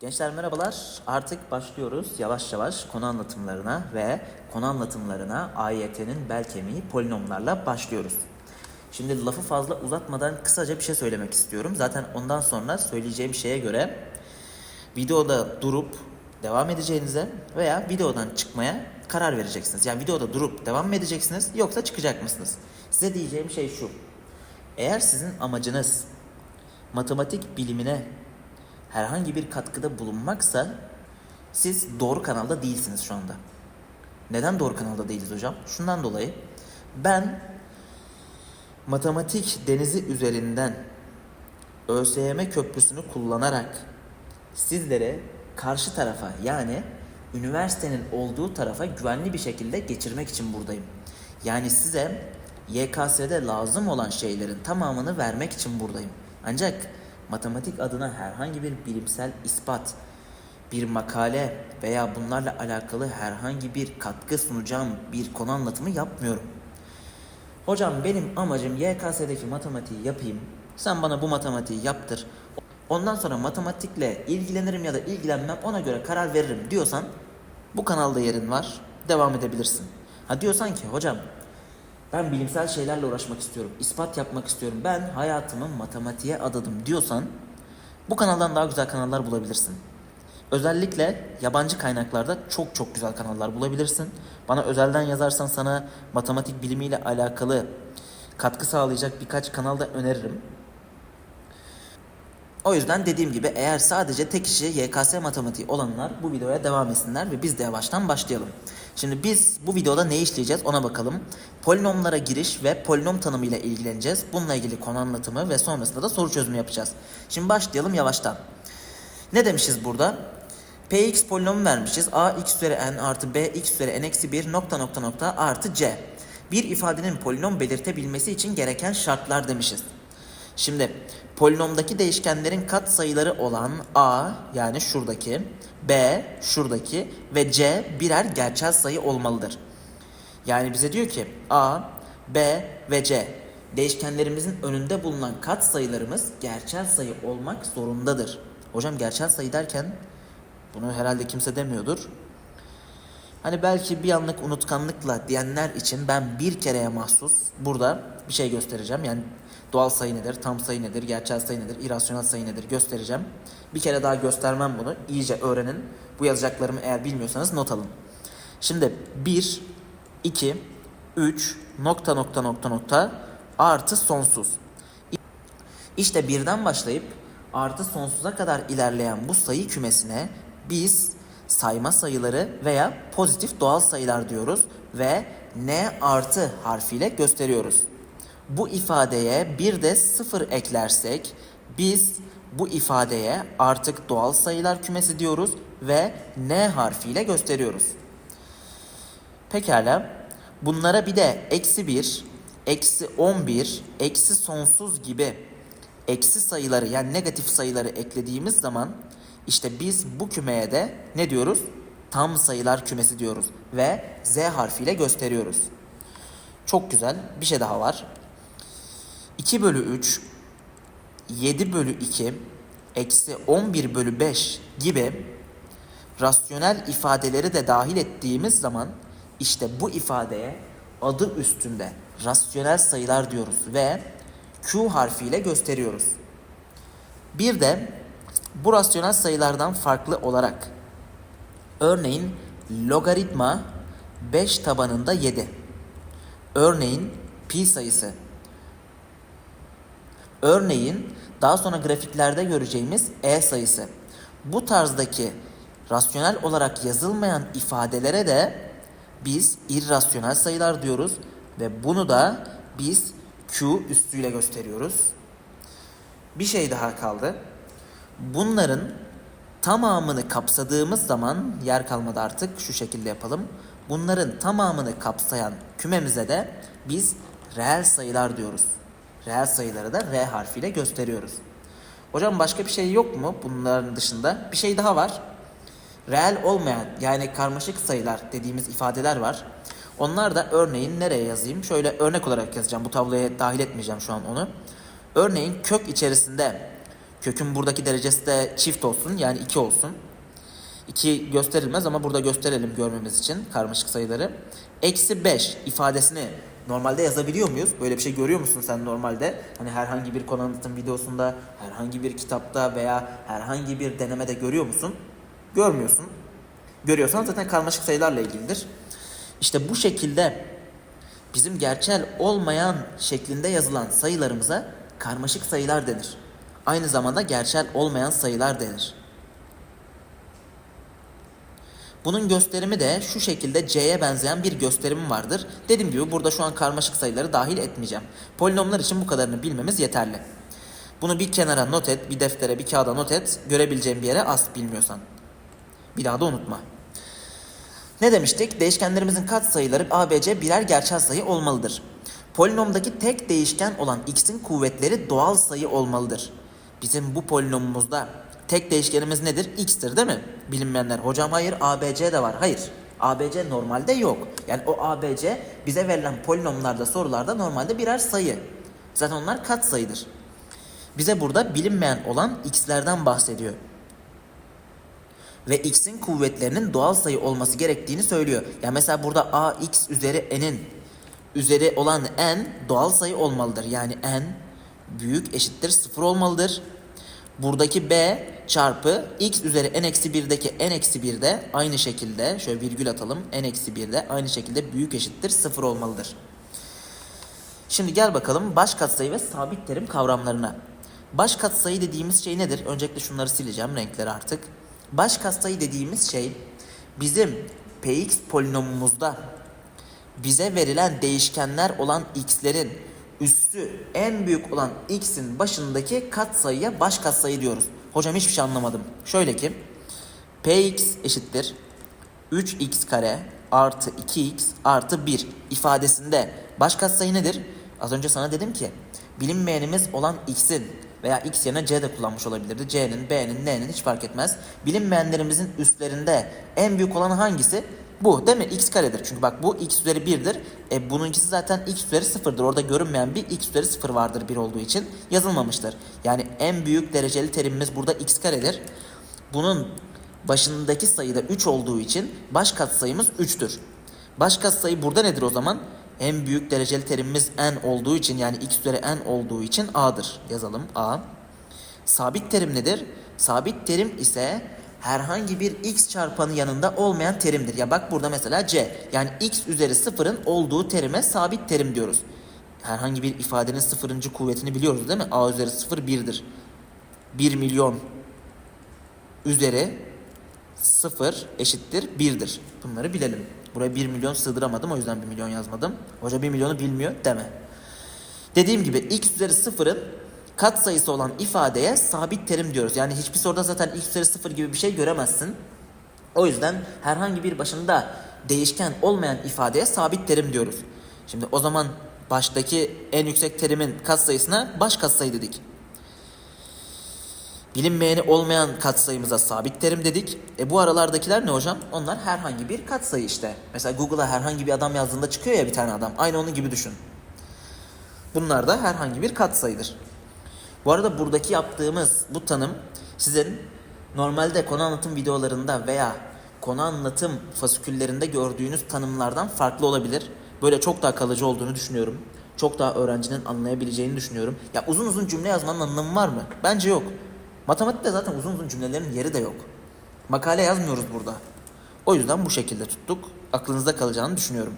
Gençler merhabalar. Artık başlıyoruz yavaş yavaş konu anlatımlarına ve konu anlatımlarına AYT'nin bel kemiği polinomlarla başlıyoruz. Şimdi lafı fazla uzatmadan kısaca bir şey söylemek istiyorum. Zaten ondan sonra söyleyeceğim şeye göre videoda durup devam edeceğinize veya videodan çıkmaya karar vereceksiniz. Yani videoda durup devam mı edeceksiniz yoksa çıkacak mısınız? Size diyeceğim şey şu. Eğer sizin amacınız matematik bilimine herhangi bir katkıda bulunmaksa siz doğru kanalda değilsiniz şu anda. Neden doğru kanalda değiliz hocam? Şundan dolayı ben matematik denizi üzerinden ÖSYM köprüsünü kullanarak sizlere karşı tarafa yani üniversitenin olduğu tarafa güvenli bir şekilde geçirmek için buradayım. Yani size YKS'de lazım olan şeylerin tamamını vermek için buradayım. Ancak matematik adına herhangi bir bilimsel ispat, bir makale veya bunlarla alakalı herhangi bir katkı sunacağım bir konu anlatımı yapmıyorum. Hocam benim amacım YKS'deki matematiği yapayım. Sen bana bu matematiği yaptır. Ondan sonra matematikle ilgilenirim ya da ilgilenmem ona göre karar veririm diyorsan bu kanalda yerin var. Devam edebilirsin. Ha diyorsan ki hocam ben bilimsel şeylerle uğraşmak istiyorum. ispat yapmak istiyorum. Ben hayatımı matematiğe adadım diyorsan bu kanaldan daha güzel kanallar bulabilirsin. Özellikle yabancı kaynaklarda çok çok güzel kanallar bulabilirsin. Bana özelden yazarsan sana matematik bilimiyle alakalı katkı sağlayacak birkaç kanal da öneririm. O yüzden dediğim gibi eğer sadece tek kişi YKS matematiği olanlar bu videoya devam etsinler ve biz de yavaştan başlayalım. Şimdi biz bu videoda ne işleyeceğiz ona bakalım. Polinomlara giriş ve polinom tanımı ile ilgileneceğiz. Bununla ilgili konu anlatımı ve sonrasında da soru çözümü yapacağız. Şimdi başlayalım yavaştan. Ne demişiz burada? Px polinomu vermişiz. a x üzeri n artı b x üzeri n eksi 1 nokta nokta nokta artı c. Bir ifadenin polinom belirtebilmesi için gereken şartlar demişiz. Şimdi polinomdaki değişkenlerin kat sayıları olan a yani şuradaki, b şuradaki ve c birer gerçel sayı olmalıdır. Yani bize diyor ki a, b ve c değişkenlerimizin önünde bulunan kat sayılarımız gerçel sayı olmak zorundadır. Hocam gerçel sayı derken bunu herhalde kimse demiyordur. Hani belki bir anlık unutkanlıkla diyenler için ben bir kereye mahsus burada bir şey göstereceğim. Yani doğal sayı nedir, tam sayı nedir, gerçel sayı nedir, irrasyonel sayı nedir göstereceğim. Bir kere daha göstermem bunu. İyice öğrenin. Bu yazacaklarımı eğer bilmiyorsanız not alın. Şimdi 1, 2, 3, nokta nokta nokta nokta artı sonsuz. İşte birden başlayıp artı sonsuza kadar ilerleyen bu sayı kümesine biz sayma sayıları veya pozitif doğal sayılar diyoruz ve n artı harfiyle gösteriyoruz. Bu ifadeye bir de sıfır eklersek biz bu ifadeye artık doğal sayılar kümesi diyoruz ve n harfiyle gösteriyoruz. Pekala bunlara bir de eksi 1, eksi 11, eksi sonsuz gibi eksi sayıları yani negatif sayıları eklediğimiz zaman işte biz bu kümeye de ne diyoruz? Tam sayılar kümesi diyoruz ve z harfiyle gösteriyoruz. Çok güzel. Bir şey daha var. 2 bölü 3, 7 bölü 2, eksi 11 bölü 5 gibi rasyonel ifadeleri de dahil ettiğimiz zaman işte bu ifadeye adı üstünde rasyonel sayılar diyoruz ve Q harfiyle gösteriyoruz. Bir de bu rasyonel sayılardan farklı olarak örneğin logaritma 5 tabanında 7. Örneğin pi sayısı. Örneğin daha sonra grafiklerde göreceğimiz e sayısı. Bu tarzdaki rasyonel olarak yazılmayan ifadelere de biz irrasyonel sayılar diyoruz ve bunu da biz Q üstüyle gösteriyoruz. Bir şey daha kaldı. Bunların tamamını kapsadığımız zaman yer kalmadı artık şu şekilde yapalım. Bunların tamamını kapsayan kümemize de biz reel sayılar diyoruz. Reel sayıları da R harfiyle gösteriyoruz. Hocam başka bir şey yok mu bunların dışında? Bir şey daha var. Reel olmayan yani karmaşık sayılar dediğimiz ifadeler var. Onlar da örneğin nereye yazayım? Şöyle örnek olarak yazacağım. Bu tabloya dahil etmeyeceğim şu an onu. Örneğin kök içerisinde Kökün buradaki derecesi de çift olsun yani 2 olsun. 2 gösterilmez ama burada gösterelim görmemiz için karmaşık sayıları. Eksi 5 ifadesini normalde yazabiliyor muyuz? Böyle bir şey görüyor musun sen normalde? Hani herhangi bir konu anlatım videosunda, herhangi bir kitapta veya herhangi bir denemede görüyor musun? Görmüyorsun. Görüyorsan zaten karmaşık sayılarla ilgilidir. İşte bu şekilde bizim gerçel olmayan şeklinde yazılan sayılarımıza karmaşık sayılar denir. Aynı zamanda gerçel olmayan sayılar denir. Bunun gösterimi de şu şekilde C'ye benzeyen bir gösterimim vardır. Dediğim gibi burada şu an karmaşık sayıları dahil etmeyeceğim. Polinomlar için bu kadarını bilmemiz yeterli. Bunu bir kenara not et, bir deftere, bir kağıda not et. Görebileceğin bir yere as bilmiyorsan. Bir daha da unutma. Ne demiştik? Değişkenlerimizin katsayıları ABC birer gerçel sayı olmalıdır. Polinomdaki tek değişken olan x'in kuvvetleri doğal sayı olmalıdır. Bizim bu polinomumuzda tek değişkenimiz nedir? x'tir değil mi? Bilinmeyenler. Hocam hayır ABC de var. Hayır. ABC normalde yok. Yani o ABC bize verilen polinomlarda sorularda normalde birer sayı. Zaten onlar katsayıdır. Bize burada bilinmeyen olan x'lerden bahsediyor ve x'in kuvvetlerinin doğal sayı olması gerektiğini söylüyor. Yani mesela burada ax üzeri n'in üzeri olan n doğal sayı olmalıdır. Yani n büyük eşittir 0 olmalıdır. Buradaki b çarpı x üzeri n eksi 1'deki n eksi 1 de aynı şekilde şöyle virgül atalım n eksi 1 de aynı şekilde büyük eşittir 0 olmalıdır. Şimdi gel bakalım baş katsayı ve sabit terim kavramlarına. Baş katsayı dediğimiz şey nedir? Öncelikle şunları sileceğim renkleri artık. Baş katsayı dediğimiz şey bizim px polinomumuzda bize verilen değişkenler olan x'lerin üssü en büyük olan x'in başındaki katsayıya baş katsayı diyoruz. Hocam hiçbir şey anlamadım. Şöyle ki px eşittir 3x kare artı 2x artı 1 ifadesinde baş katsayı nedir? Az önce sana dedim ki bilinmeyenimiz olan x'in veya x yerine c de kullanmış olabilirdi. c'nin, b'nin, n'nin hiç fark etmez. Bilinmeyenlerimizin üstlerinde en büyük olan hangisi? Bu değil mi? x karedir. Çünkü bak bu x üzeri 1'dir. E bununkisi zaten x üzeri 0'dır. Orada görünmeyen bir x üzeri 0 vardır 1 olduğu için yazılmamıştır. Yani en büyük dereceli terimimiz burada x karedir. Bunun başındaki sayıda 3 olduğu için baş katsayımız 3'tür. Baş katsayı burada nedir o zaman? En büyük dereceli terimimiz n olduğu için yani x üzeri n olduğu için a'dır. Yazalım a. Sabit terim nedir? Sabit terim ise herhangi bir x çarpanı yanında olmayan terimdir. Ya bak burada mesela c. Yani x üzeri sıfırın olduğu terime sabit terim diyoruz. Herhangi bir ifadenin sıfırıncı kuvvetini biliyoruz değil mi? a üzeri sıfır 1'dir. 1 milyon üzeri 0 eşittir 1'dir. Bunları bilelim. Buraya 1 milyon sığdıramadım o yüzden 1 milyon yazmadım. Hoca 1 milyonu bilmiyor deme. Dediğim gibi x üzeri 0'ın kat sayısı olan ifadeye sabit terim diyoruz. Yani hiçbir soruda zaten x üzeri 0 gibi bir şey göremezsin. O yüzden herhangi bir başında değişken olmayan ifadeye sabit terim diyoruz. Şimdi o zaman baştaki en yüksek terimin katsayısına baş katsayı dedik. Bilinmeyeni olmayan katsayımıza sabit terim dedik. E bu aralardakiler ne hocam? Onlar herhangi bir katsayı işte. Mesela Google'a herhangi bir adam yazdığında çıkıyor ya bir tane adam. Aynı onun gibi düşün. Bunlar da herhangi bir katsayıdır. Bu arada buradaki yaptığımız bu tanım sizin normalde konu anlatım videolarında veya konu anlatım fasiküllerinde gördüğünüz tanımlardan farklı olabilir. Böyle çok daha kalıcı olduğunu düşünüyorum. Çok daha öğrencinin anlayabileceğini düşünüyorum. Ya uzun uzun cümle yazmanın anlamı var mı? Bence yok. Matematikte zaten uzun uzun cümlelerin yeri de yok. Makale yazmıyoruz burada. O yüzden bu şekilde tuttuk. Aklınızda kalacağını düşünüyorum.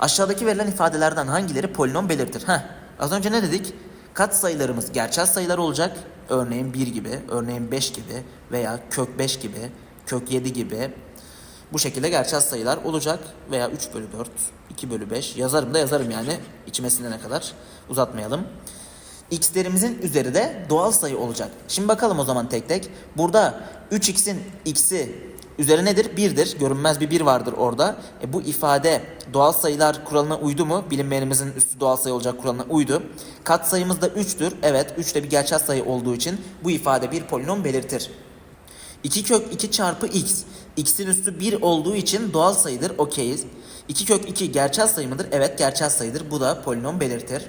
Aşağıdaki verilen ifadelerden hangileri polinom belirtir? Heh, az önce ne dedik? Kat sayılarımız gerçel sayılar olacak. Örneğin 1 gibi, örneğin 5 gibi veya kök 5 gibi, kök 7 gibi. Bu şekilde gerçel sayılar olacak veya 3 bölü 4, 2 bölü 5 yazarım da yazarım yani içime sinene kadar uzatmayalım x'lerimizin üzeri de doğal sayı olacak. Şimdi bakalım o zaman tek tek. Burada 3x'in x'i üzeri nedir? 1'dir. Görünmez bir 1 vardır orada. E bu ifade doğal sayılar kuralına uydu mu? Bilinmeyenimizin üstü doğal sayı olacak kuralına uydu. Kat sayımız da 3'tür. Evet 3 de bir gerçel sayı olduğu için bu ifade bir polinom belirtir. 2 kök 2 çarpı x. x'in üstü 1 olduğu için doğal sayıdır. Okeyiz. 2 kök 2 gerçel sayı mıdır? Evet gerçel sayıdır. Bu da polinom belirtir.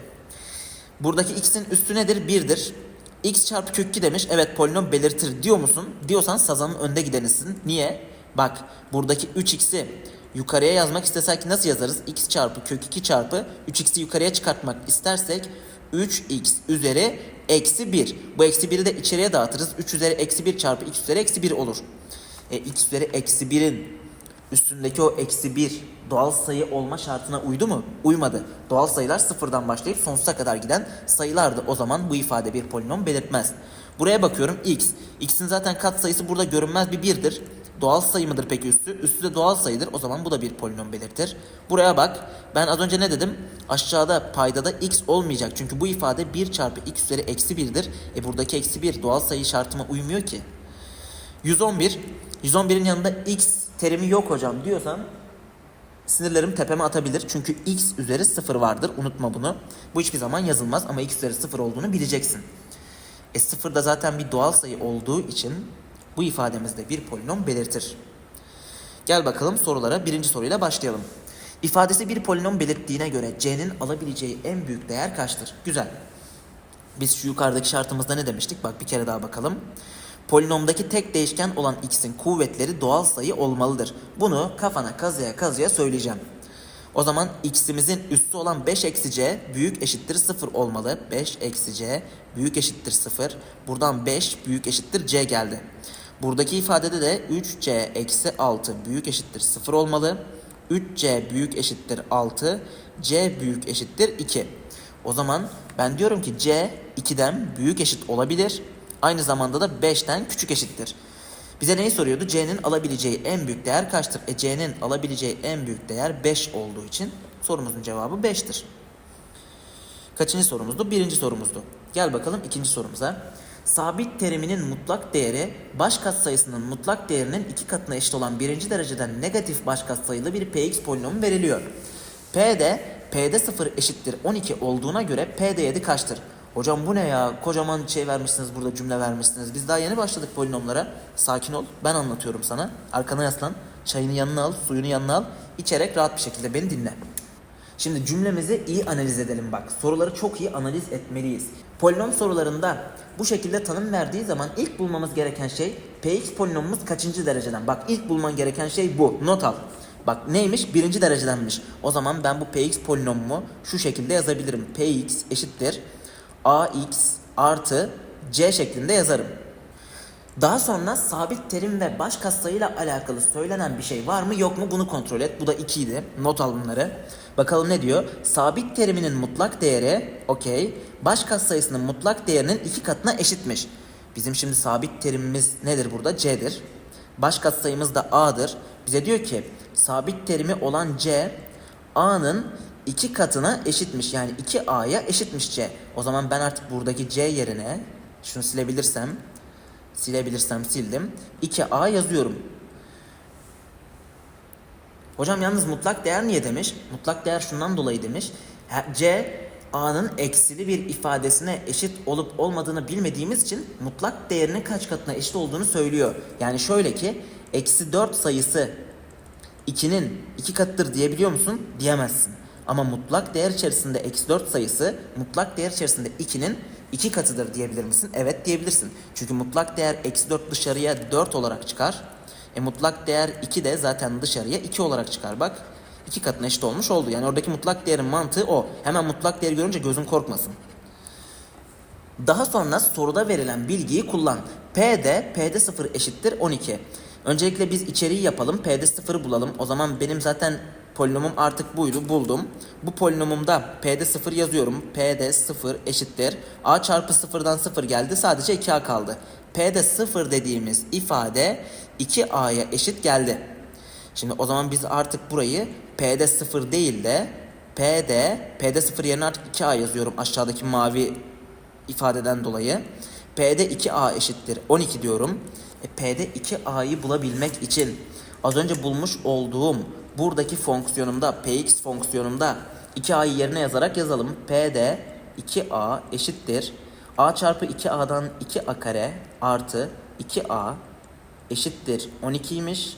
Buradaki x'in üstü nedir? 1'dir. X çarpı kök 2 demiş. Evet polinom belirtir diyor musun? Diyorsan sazanın önde gidenisin. Niye? Bak buradaki 3x'i yukarıya yazmak istesek nasıl yazarız? x çarpı kök 2 çarpı 3x'i yukarıya çıkartmak istersek 3x üzeri eksi 1. Bu eksi 1'i de içeriye dağıtırız. 3 üzeri eksi 1 çarpı x üzeri eksi 1 olur. E, x üzeri eksi 1'in üstündeki o eksi 1 doğal sayı olma şartına uydu mu? Uymadı. Doğal sayılar sıfırdan başlayıp sonsuza kadar giden sayılardı. O zaman bu ifade bir polinom belirtmez. Buraya bakıyorum x. x'in zaten kat sayısı burada görünmez bir 1'dir. Doğal sayı mıdır peki üstü? Üstü de doğal sayıdır. O zaman bu da bir polinom belirtir. Buraya bak. Ben az önce ne dedim? Aşağıda paydada x olmayacak. Çünkü bu ifade 1 çarpı x üzeri eksi 1'dir. E buradaki eksi 1 doğal sayı şartıma uymuyor ki. 111. 111'in yanında x terimi yok hocam diyorsan sinirlerim tepeme atabilir. Çünkü x üzeri 0 vardır. Unutma bunu. Bu hiçbir zaman yazılmaz ama x üzeri 0 olduğunu bileceksin. E 0 da zaten bir doğal sayı olduğu için bu ifademizde bir polinom belirtir. Gel bakalım sorulara. Birinci soruyla başlayalım. İfadesi bir polinom belirttiğine göre c'nin alabileceği en büyük değer kaçtır? Güzel. Biz şu yukarıdaki şartımızda ne demiştik? Bak bir kere daha bakalım. Polinomdaki tek değişken olan x'in kuvvetleri doğal sayı olmalıdır. Bunu kafana kazıya kazıya söyleyeceğim. O zaman x'imizin üssü olan 5 eksi c büyük eşittir 0 olmalı. 5 eksi c büyük eşittir 0. Buradan 5 büyük eşittir c geldi. Buradaki ifadede de 3c eksi 6 büyük eşittir 0 olmalı. 3c büyük eşittir 6. c büyük eşittir 2. O zaman ben diyorum ki c 2'den büyük eşit olabilir. Aynı zamanda da 5'ten küçük eşittir. Bize neyi soruyordu? C'nin alabileceği en büyük değer kaçtır? E C'nin alabileceği en büyük değer 5 olduğu için sorumuzun cevabı 5'tir. Kaçıncı sorumuzdu? Birinci sorumuzdu. Gel bakalım ikinci sorumuza. Sabit teriminin mutlak değeri baş katsayısının mutlak değerinin iki katına eşit olan birinci dereceden negatif baş katsayılı bir px polinomu veriliyor. P'de P'de 0 eşittir 12 olduğuna göre P'de 7 kaçtır? Hocam bu ne ya? Kocaman şey vermişsiniz burada cümle vermişsiniz. Biz daha yeni başladık polinomlara. Sakin ol. Ben anlatıyorum sana. Arkana yaslan. Çayını yanına al, suyunu yanına al. İçerek rahat bir şekilde beni dinle. Şimdi cümlemizi iyi analiz edelim bak. Soruları çok iyi analiz etmeliyiz. Polinom sorularında bu şekilde tanım verdiği zaman ilk bulmamız gereken şey px polinomumuz kaçıncı dereceden? Bak ilk bulman gereken şey bu. Not al. Bak neymiş? Birinci derecedenmiş. O zaman ben bu px polinomumu şu şekilde yazabilirim. px eşittir ax artı c şeklinde yazarım. Daha sonra sabit terim ve baş katsayıyla alakalı söylenen bir şey var mı yok mu bunu kontrol et. Bu da 2 idi. Not al bunları. Bakalım ne diyor? Sabit teriminin mutlak değeri okey. Baş katsayısının mutlak değerinin iki katına eşitmiş. Bizim şimdi sabit terimimiz nedir burada? C'dir. Baş katsayımız da A'dır. Bize diyor ki sabit terimi olan C A'nın iki katına eşitmiş. Yani 2A'ya eşitmiş C. O zaman ben artık buradaki C yerine şunu silebilirsem silebilirsem sildim. 2A yazıyorum. Hocam yalnız mutlak değer niye demiş? Mutlak değer şundan dolayı demiş. C A'nın eksili bir ifadesine eşit olup olmadığını bilmediğimiz için mutlak değerinin kaç katına eşit olduğunu söylüyor. Yani şöyle ki eksi 4 sayısı 2'nin 2 katıdır diyebiliyor musun? Diyemezsin. Ama mutlak değer içerisinde eksi 4 sayısı mutlak değer içerisinde 2'nin 2 katıdır diyebilir misin? Evet diyebilirsin. Çünkü mutlak değer eksi 4 dışarıya 4 olarak çıkar. E mutlak değer 2 de zaten dışarıya 2 olarak çıkar bak. 2 katına eşit olmuş oldu. Yani oradaki mutlak değerin mantığı o. Hemen mutlak değeri görünce gözün korkmasın. Daha sonra soruda verilen bilgiyi kullan. P'de P'de 0 eşittir 12. Öncelikle biz içeriği yapalım. P'de 0'ı bulalım. O zaman benim zaten polinomum artık buydu. Buldum. Bu polinomumda P'de 0 yazıyorum. P'de 0 eşittir. A çarpı 0'dan 0 geldi. Sadece 2A kaldı. P'de 0 dediğimiz ifade 2A'ya eşit geldi. Şimdi o zaman biz artık burayı P'de 0 değil de P'de P'de 0 yerine artık 2A yazıyorum aşağıdaki mavi ifadeden dolayı. P'de 2A eşittir 12 diyorum. E, P'de 2A'yı bulabilmek için az önce bulmuş olduğum buradaki fonksiyonumda Px fonksiyonumda 2A'yı yerine yazarak yazalım. P'de 2A eşittir. A çarpı 2A'dan 2A kare artı 2A eşittir 12'ymiş.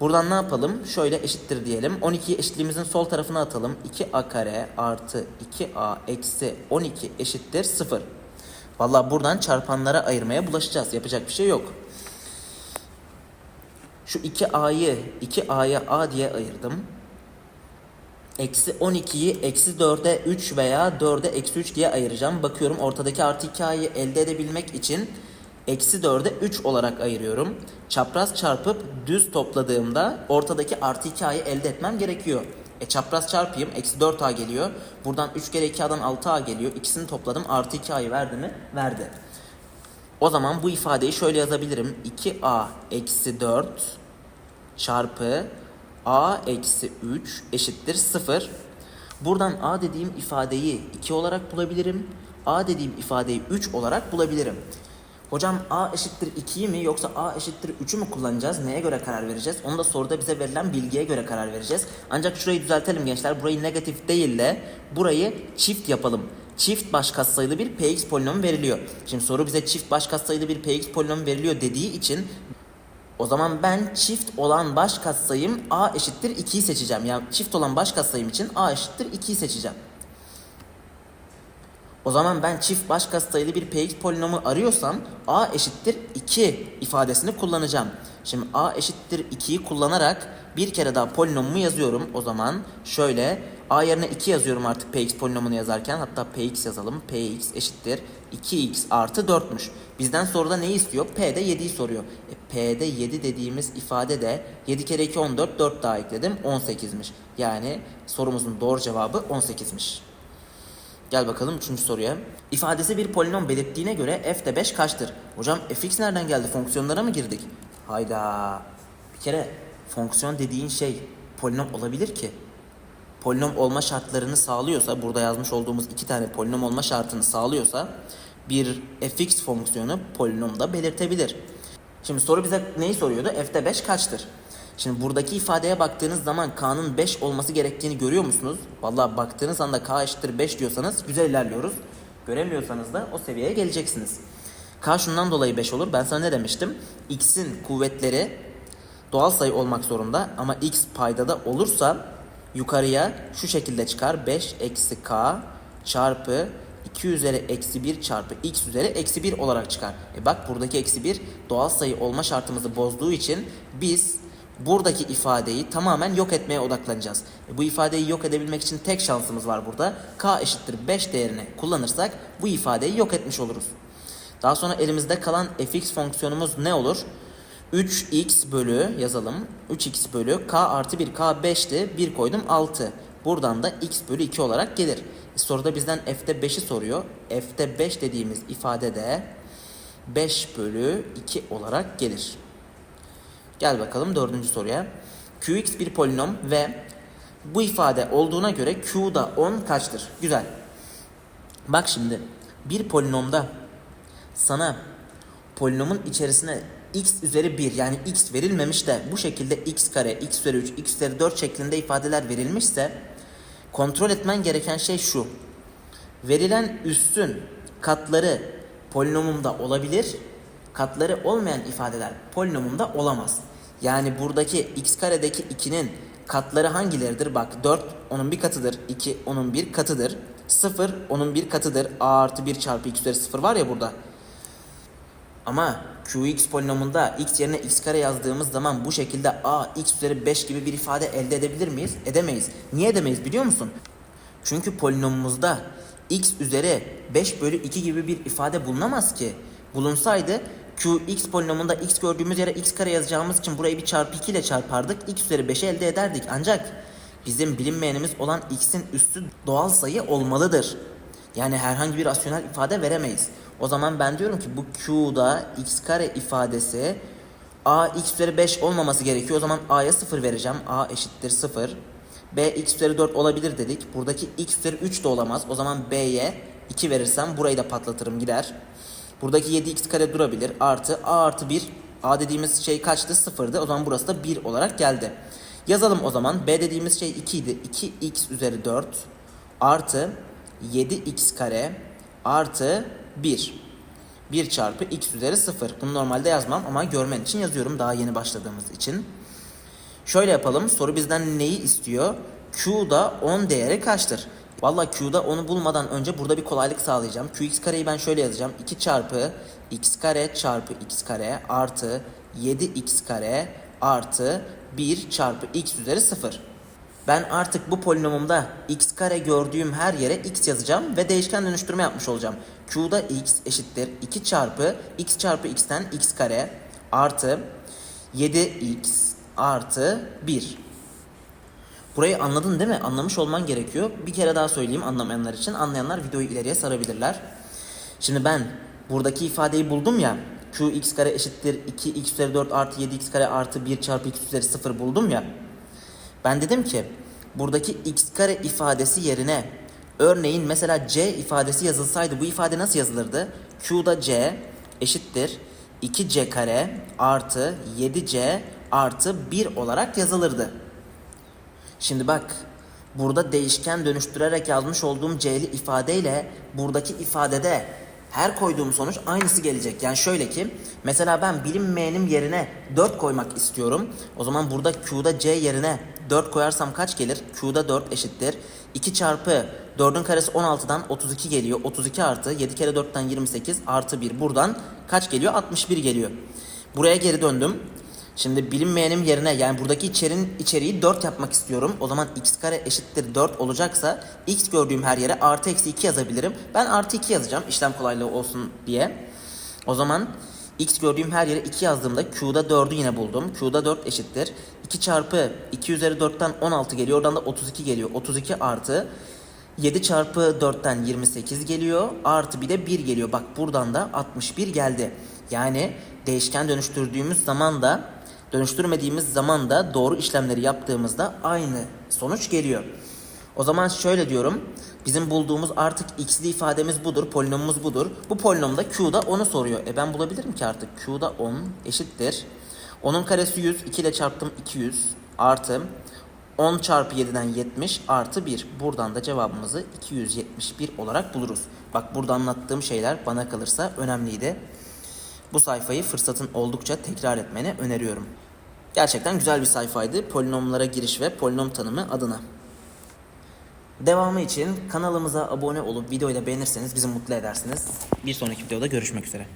Buradan ne yapalım? Şöyle eşittir diyelim. 12'yi eşitliğimizin sol tarafına atalım. 2a kare artı 2a eksi 12 eşittir 0. Vallahi buradan çarpanlara ayırmaya bulaşacağız. Yapacak bir şey yok. Şu 2a'yı 2a'ya a diye ayırdım. Eksi 12'yi eksi 4'e 3 veya 4'e eksi 3 diye ayıracağım. Bakıyorum ortadaki artı 2a'yı elde edebilmek için eksi 4'e 3 olarak ayırıyorum. Çapraz çarpıp düz topladığımda ortadaki artı 2a'yı elde etmem gerekiyor. E çapraz çarpayım. Eksi 4a geliyor. Buradan 3 kere 2a'dan 6a geliyor. İkisini topladım. Artı 2a'yı verdi mi? Verdi. O zaman bu ifadeyi şöyle yazabilirim. 2a eksi 4 çarpı a eksi 3 eşittir 0. Buradan a dediğim ifadeyi 2 olarak bulabilirim. a dediğim ifadeyi 3 olarak bulabilirim. Hocam a eşittir 2'yi mi yoksa a eşittir 3'ü mü kullanacağız? Neye göre karar vereceğiz? Onu da soruda bize verilen bilgiye göre karar vereceğiz. Ancak şurayı düzeltelim gençler. Burayı negatif değil de burayı çift yapalım. Çift baş katsayılı bir px polinomu veriliyor. Şimdi soru bize çift baş katsayılı bir px polinomu veriliyor dediği için o zaman ben çift olan baş katsayım a eşittir 2'yi seçeceğim. Yani çift olan baş katsayım için a eşittir 2'yi seçeceğim. O zaman ben çift baş katsayılı bir px polinomu arıyorsam a eşittir 2 ifadesini kullanacağım. Şimdi a eşittir 2'yi kullanarak bir kere daha polinomumu yazıyorum. O zaman şöyle a yerine 2 yazıyorum artık px polinomunu yazarken. Hatta px yazalım. px eşittir 2x artı 4'müş. Bizden soruda neyi istiyor? P'de 7'yi soruyor. E, P'de 7 dediğimiz ifade de 7 kere 2 14 4 daha ekledim 18'miş. Yani sorumuzun doğru cevabı 18'miş. Gel bakalım üçüncü soruya. İfadesi bir polinom belirttiğine göre f de 5 kaçtır? Hocam fx nereden geldi? Fonksiyonlara mı girdik? Hayda. Bir kere fonksiyon dediğin şey polinom olabilir ki. Polinom olma şartlarını sağlıyorsa, burada yazmış olduğumuz iki tane polinom olma şartını sağlıyorsa bir fx fonksiyonu polinomda belirtebilir. Şimdi soru bize neyi soruyordu? f'de 5 kaçtır? Şimdi buradaki ifadeye baktığınız zaman k'nın 5 olması gerektiğini görüyor musunuz? Vallahi baktığınız anda k eşittir 5 diyorsanız güzel ilerliyoruz. Göremiyorsanız da o seviyeye geleceksiniz. K şundan dolayı 5 olur. Ben sana ne demiştim? X'in kuvvetleri doğal sayı olmak zorunda ama x paydada olursa yukarıya şu şekilde çıkar. 5 eksi k çarpı 2 üzeri eksi 1 çarpı x üzeri eksi 1 olarak çıkar. E bak buradaki eksi 1 doğal sayı olma şartımızı bozduğu için biz buradaki ifadeyi tamamen yok etmeye odaklanacağız. E bu ifadeyi yok edebilmek için tek şansımız var burada. k eşittir 5 değerini kullanırsak bu ifadeyi yok etmiş oluruz. Daha sonra elimizde kalan fx fonksiyonumuz ne olur? 3x bölü yazalım. 3x bölü k artı 1 k 5'ti. 1 koydum 6. Buradan da x bölü 2 olarak gelir. E soruda bizden f'te 5'i soruyor. f'te 5 dediğimiz ifade de 5 bölü 2 olarak gelir. Gel bakalım dördüncü soruya. qx bir polinom ve bu ifade olduğuna göre q'da 10 kaçtır? Güzel. Bak şimdi bir polinomda sana polinomun içerisine x üzeri 1 yani x verilmemiş de bu şekilde x kare, x üzeri 3, x üzeri 4 şeklinde ifadeler verilmişse kontrol etmen gereken şey şu. Verilen üstün katları polinomumda olabilir, katları olmayan ifadeler polinomumda olamaz. Yani buradaki x karedeki 2'nin katları hangileridir? Bak 4 onun bir katıdır, 2 onun bir katıdır, 0 onun bir katıdır. a artı 1 çarpı x üzeri 0 var ya burada. Ama qx polinomunda x yerine x kare yazdığımız zaman bu şekilde a x üzeri 5 gibi bir ifade elde edebilir miyiz? Edemeyiz. Niye edemeyiz biliyor musun? Çünkü polinomumuzda x üzeri 5 bölü 2 gibi bir ifade bulunamaz ki. Bulunsaydı qx polinomunda x gördüğümüz yere x kare yazacağımız için burayı bir çarpı 2 ile çarpardık. x üzeri 5'i elde ederdik. Ancak bizim bilinmeyenimiz olan x'in üstü doğal sayı olmalıdır. Yani herhangi bir rasyonel ifade veremeyiz. O zaman ben diyorum ki bu q'da x kare ifadesi a x üzeri 5 olmaması gerekiyor. O zaman a'ya 0 vereceğim. a eşittir 0. b x üzeri 4 olabilir dedik. Buradaki x üzeri 3 de olamaz. O zaman b'ye 2 verirsem burayı da patlatırım gider. Buradaki 7x kare durabilir. Artı a artı 1. a dediğimiz şey kaçtı? 0'dı. O zaman burası da 1 olarak geldi. Yazalım o zaman. b dediğimiz şey 2 idi. 2x üzeri 4 artı 7x kare artı 1. 1 çarpı x üzeri 0. Bunu normalde yazmam ama görmen için yazıyorum daha yeni başladığımız için. Şöyle yapalım. Soru bizden neyi istiyor? Q'da 10 değeri kaçtır? Valla Q'da onu bulmadan önce burada bir kolaylık sağlayacağım. Qx kareyi ben şöyle yazacağım. 2 çarpı x kare çarpı x kare artı 7x kare artı 1 çarpı x üzeri 0. Ben artık bu polinomumda x kare gördüğüm her yere x yazacağım ve değişken dönüştürme yapmış olacağım. Q'da x eşittir 2 çarpı x çarpı x'ten x kare artı 7x artı 1. Burayı anladın değil mi? Anlamış olman gerekiyor. Bir kere daha söyleyeyim anlamayanlar için. Anlayanlar videoyu ileriye sarabilirler. Şimdi ben buradaki ifadeyi buldum ya. Q x kare eşittir 2x üzeri 4 artı 7x kare artı 1 çarpı x üzeri 0 buldum ya. Ben dedim ki buradaki x kare ifadesi yerine örneğin mesela c ifadesi yazılsaydı bu ifade nasıl yazılırdı? Q'da c eşittir 2c kare artı 7c artı 1 olarak yazılırdı. Şimdi bak burada değişken dönüştürerek yazmış olduğum c'li ifadeyle buradaki ifadede her koyduğum sonuç aynısı gelecek. Yani şöyle ki mesela ben bilinmeyenim yerine 4 koymak istiyorum. O zaman burada q'da c yerine 4 koyarsam kaç gelir? Q'da 4 eşittir. 2 çarpı 4'ün karesi 16'dan 32 geliyor. 32 artı 7 kere 4'ten 28 artı 1 buradan kaç geliyor? 61 geliyor. Buraya geri döndüm. Şimdi bilinmeyenim yerine yani buradaki içerinin içeriği 4 yapmak istiyorum. O zaman x kare eşittir 4 olacaksa x gördüğüm her yere artı eksi 2 yazabilirim. Ben artı 2 yazacağım işlem kolaylığı olsun diye. O zaman x gördüğüm her yere 2 yazdığımda q'da 4'ü yine buldum. q'da 4 eşittir. 2 çarpı 2 üzeri 4'ten 16 geliyor. Oradan da 32 geliyor. 32 artı 7 çarpı 4'ten 28 geliyor. Artı bir de 1 geliyor. Bak buradan da 61 geldi. Yani değişken dönüştürdüğümüz zaman da dönüştürmediğimiz zaman da doğru işlemleri yaptığımızda aynı sonuç geliyor. O zaman şöyle diyorum. Bizim bulduğumuz artık x'li ifademiz budur. Polinomumuz budur. Bu polinomda q'da 10'u soruyor. E ben bulabilirim ki artık q'da 10 eşittir. 10'un karesi 100. 2 ile çarptım 200 artı 10 çarpı 7'den 70 artı 1. Buradan da cevabımızı 271 olarak buluruz. Bak burada anlattığım şeyler bana kalırsa önemliydi. Bu sayfayı fırsatın oldukça tekrar etmeni öneriyorum. Gerçekten güzel bir sayfaydı. Polinomlara giriş ve polinom tanımı adına. Devamı için kanalımıza abone olup videoyu da beğenirseniz bizi mutlu edersiniz. Bir sonraki videoda görüşmek üzere.